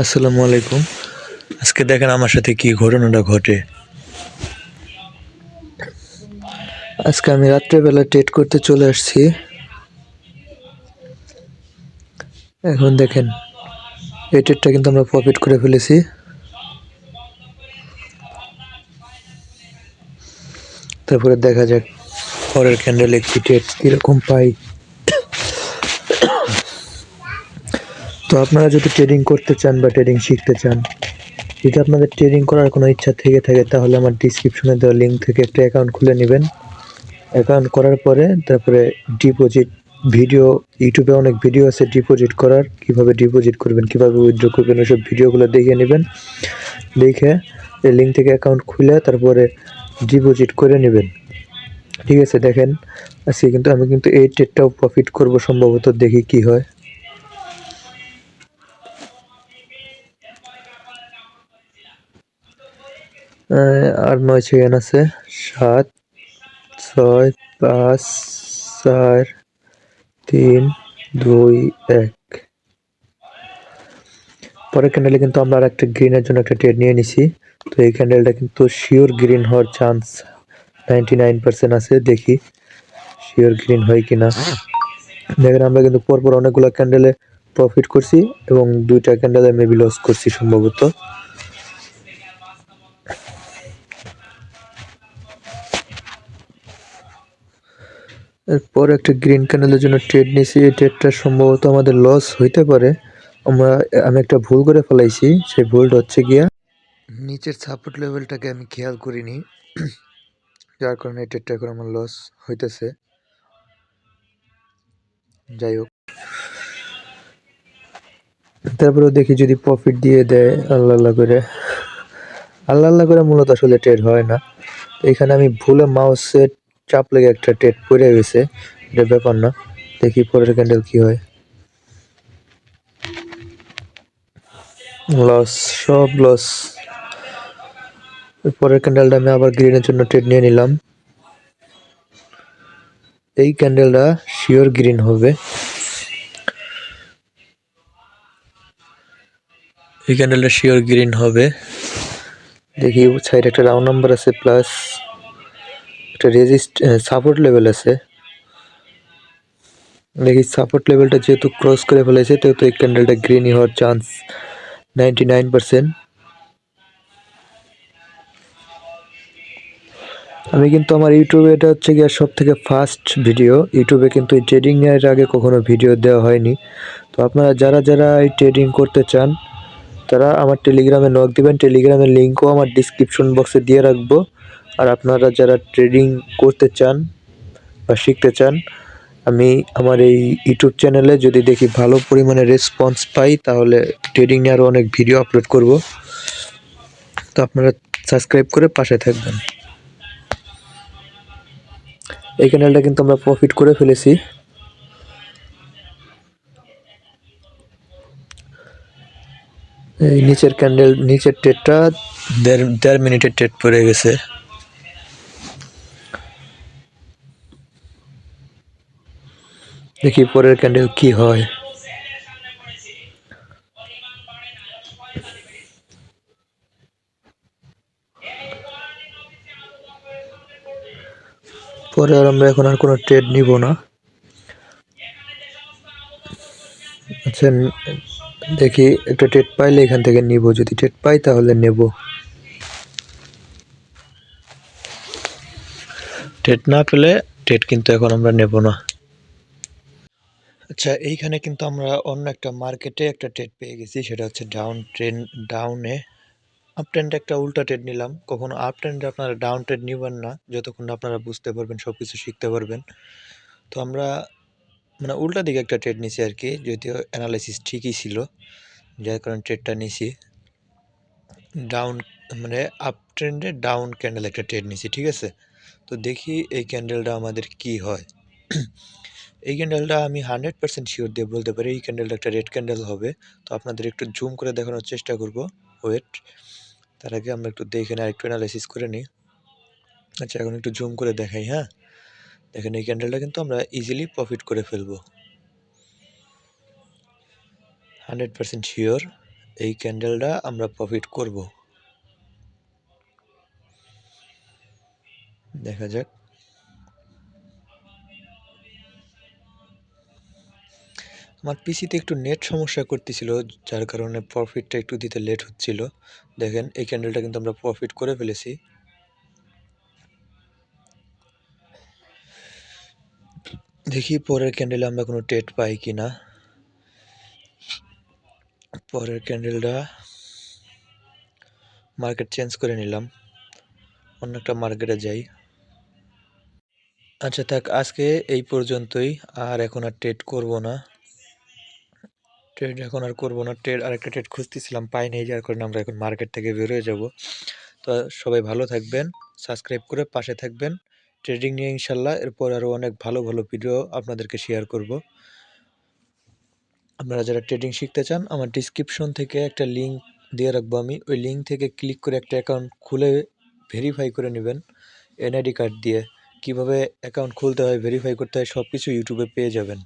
আসসালামু আলাইকুম। আজকে দেখেন আমার সাথে কি ঘটনাটা ঘটে। আজকে আমি রাত্রেবেলা টেট করতে চলে আসছি। এখন দেখেন, এই টেটটা কিন্তু আমরা প্রফিট করে ফেলেছি। তারপরে দেখা যাক পরের ক্যান্ডেলে কি টেট কীরকম পাই। তো আপনারা যদি ট্রেডিং করতে চান বা ট্রেডিং শিখতে চান, যদি আপনাদের ট্রেডিং করার কোনো ইচ্ছা থেকে থাকে, তাহলে আমার ডিসক্রিপশনে দেওয়া লিঙ্ক থেকে একটা অ্যাকাউন্ট খুলে নেবেন। অ্যাকাউন্ট করার পরে তারপরে ডিপোজিট ভিডিও ইউটিউবে অনেক ভিডিও আছে ডিপোজিট করার, কীভাবে ডিপোজিট করবেন, কীভাবে উইথড্র করবেন, ওইসব ভিডিওগুলো দেখে নেবেন। দেখে এই লিঙ্ক থেকে অ্যাকাউন্ট খুলে তারপরে ডিপোজিট করে নেবেন। ঠিক আছে, দেখেন, আজকে কিন্তু আমি কিন্তু এই ট্রেডটাও প্রফিট করব, সম্ভবত দেখি কি হয়। আর নয় সেকেন্ড আছে। সাত, ছয়, পাঁচ, চার, তিন, দুই, এক। পরের ক্যান্ডেলে কিন্তু আমরা আর একটা গ্রিনের জন্য একটা ট্রেড নিয়ে নিছি। তো এই ক্যান্ডেলটা কিন্তু শিওর গ্রিন হওয়ার চান্স নাইনটি নাইন পার্সেন্ট আছে, দেখি শিওর গ্রিন হয় কিনা। দেখেন, আমরা কিন্তু পরপর অনেকগুলো ক্যান্ডেলে প্রফিট করছি এবং দুইটা ক্যান্ডেলে মেবি লস করছি সম্ভবত। এরপর একটা গ্রিন ক্যান্ডেলের জন্য ট্রেড নিয়েছি। এই ট্রেডটা সম্ভবত আমাদের লস হইতে পারে। আমরা, আমি একটা ভুল করে ফেলাইছি। সেই ভুলটা হচ্ছে গিয়া নিচের সাপোর্ট লেভেলটাকে আমি খেয়াল করিনি। যার কারণে এই ট্রেডটা এখন আমার লস হইতেছে। যাই হোক। তারপরেও দেখি যদি প্রফিট দিয়ে দেয়, আল্লাহ আল্লাহ করে। আল্লাহ আল্লাহ করে মূলত আসলে ট্রেড হয় না। এখানে আমি ভুলে মাউসের চাপ লেগে একটা ট্রেড পড়ে গেছে। এটা ব্যাপার না, দেখি পরের ক্যান্ডেল কি হয়। লস সব লস পরের ক্যান্ডেলটা আমি আবার গ্রিনের জন্য ট্রেড নিয়ে নিলাম। এই ক্যান্ডেলটা শিওর গ্রিন হবে। এই ক্যান্ডেলটা শিওর গ্রিন হবে। দেখি সাইড একটা রাউন্ড নাম্বার আছে প্লাস একটা রেজিস্ট সাপোর্ট লেভেল আছে। দেখি সাপোর্ট লেভেলটা যেহেতু ক্রস করে ফেলেছে যেহেতু এই ক্যান্ডেলটা গ্রিনই হওয়ার চান্স নাইনটি নাইন আমি কিন্তু আমার ইউটিউবে এটা হচ্ছে গিয়ে সব থেকে ফার্স্ট ভিডিও ইউটিউবে কিন্তু এই ট্রেডিং এর আগে কখনো ভিডিও দেওয়া হয়নি। তো আপনারা যারা যারা এই ট্রেডিং করতে চান, তারা আমার টেলিগ্রামে নক দিবেন। টেলিগ্রামের লিঙ্কও আমার ডিসক্রিপশন বক্সে দিয়ে রাখব। আর আপনারা যারা ট্রেডিং করতে চান বা শিখতে চান, আমি আমার এই ইউটিউব চ্যানেলে যদি দেখি ভালো পরিমাণে রেসপন্স পাই, তাহলে ট্রেডিং নিয়ে আরও অনেক ভিডিও আপলোড করব। তো আপনারা সাবস্ক্রাইব করে পাশে থাকবেন। এই চ্যানেলটা কিন্তু আমরা প্রফিট করে ফেলেছি। এই নিচের ক্যান্ডেল নিচের টেটটা দেড় দেড় মিনিটের টেট পড়ে গেছে। দেখি পরের ক্যান্ডেল কি হয়। পরে আর আমরা এখন আর কোনো ট্রেড নিব না। আচ্ছা দেখি একটা ট্রেড পাইলে এখান থেকে নিব। যদি ট্রেড পাই তাহলে নেব। ট্রেড না পেলে ট্রেড কিন্তু এখন আমরা নেব না। আচ্ছা এইখানে কিন্তু আমরা অন্য একটা মার্কেটে একটা ট্রেড পেয়ে গেছি, সেটা হচ্ছে ডাউন ট্রেন ডাউনে আপ ট্রেন্ডে একটা উল্টা ট্রেড নিলাম। কখনো আপ ট্রেন্ডে আপনারা ডাউন ট্রেড নিবেন না, যতক্ষণ আপনারা বুঝতে পারবেন সব কিছু শিখতে পারবেন। তো আমরা মানে উল্টা দিকে একটা ট্রেড নিছি আর কি যদিও অ্যানালাইসিস ঠিকই ছিল, যার কারণে ট্রেডটা নিছি। ডাউন মানে আপ ট্রেন্ডে ডাউন ক্যান্ডেল একটা ট্রেড নিছি, ঠিক আছে? তো দেখি এই ক্যান্ডেলটা আমাদের কি হয়। এই ক্যান্ডেলটা আমি হান্ড্রেড পার্সেন্ট শিওর দিয়ে বলতে পারি, এই ক্যান্ডেলটা একটা রেড ক্যান্ডেল হবে। তো আপনাদের একটু জুম করে দেখানোর চেষ্টা করব। ওয়েট তার আগে আমরা একটু দেখে নিই, আরেকটু অ্যানালাইসিস করে নিই। আচ্ছা এখন একটু জুম করে দেখাই হ্যাঁ? দেখেন এই ক্যান্ডেলটা কিন্তু আমরা ইজিলি প্রফিট করে ফেলব। হান্ড্রেড পার্সেন্ট শিওর এই ক্যান্ডেলটা আমরা প্রফিট করব। দেখা যাক। আমার পিসিতে একটু নেট সমস্যা করতেছিল, যার কারণে প্রফিটটা একটু দিতে লেট হচ্ছিল। দেখেন, এই ক্যান্ডেলটা কিন্তু আমরা প্রফিট করে ফেলেছি। দেখি পরের ক্যান্ডেলে আমরা কোনো টেট পাই কি না পরের ক্যান্ডেলটা মার্কেট চেঞ্জ করে নিলাম। অন্য একটা মার্কেটে যাই। আচ্ছা থাক, আজকে এই পর্যন্তই, আর এখন আর ট্রেড করব না। ট্রেড এখন আর করব না। ট্রেড আরেকটা ট্রেড খুঁজতেছিলাম, পাই নেই, যার কারণে আমরা এখন মার্কেট থেকে বেরোয় যাব। তো সবাই ভালো থাকবেন সাবস্ক্রাইব করে পাশে থাকবেন। ট্রেডিং নিয়ে ইনশাল্লাহ এরপর আরও অনেক ভালো ভালো ভিডিও আপনাদেরকে শেয়ার করব। আপনারা যারা ট্রেডিং শিখতে চান, আমার ডিসক্রিপশন থেকে একটা লিঙ্ক দিয়ে রাখব আমি। ওই লিঙ্ক থেকে ক্লিক করে একটা অ্যাকাউন্ট খুলে ভেরিফাই করে নেবেন এনআইডি কার্ড দিয়ে। কীভাবে অ্যাকাউন্ট খুলতে হয় ভেরিফাই করতে হয় সব কিছু ইউটিউবে পেয়ে যাবেন।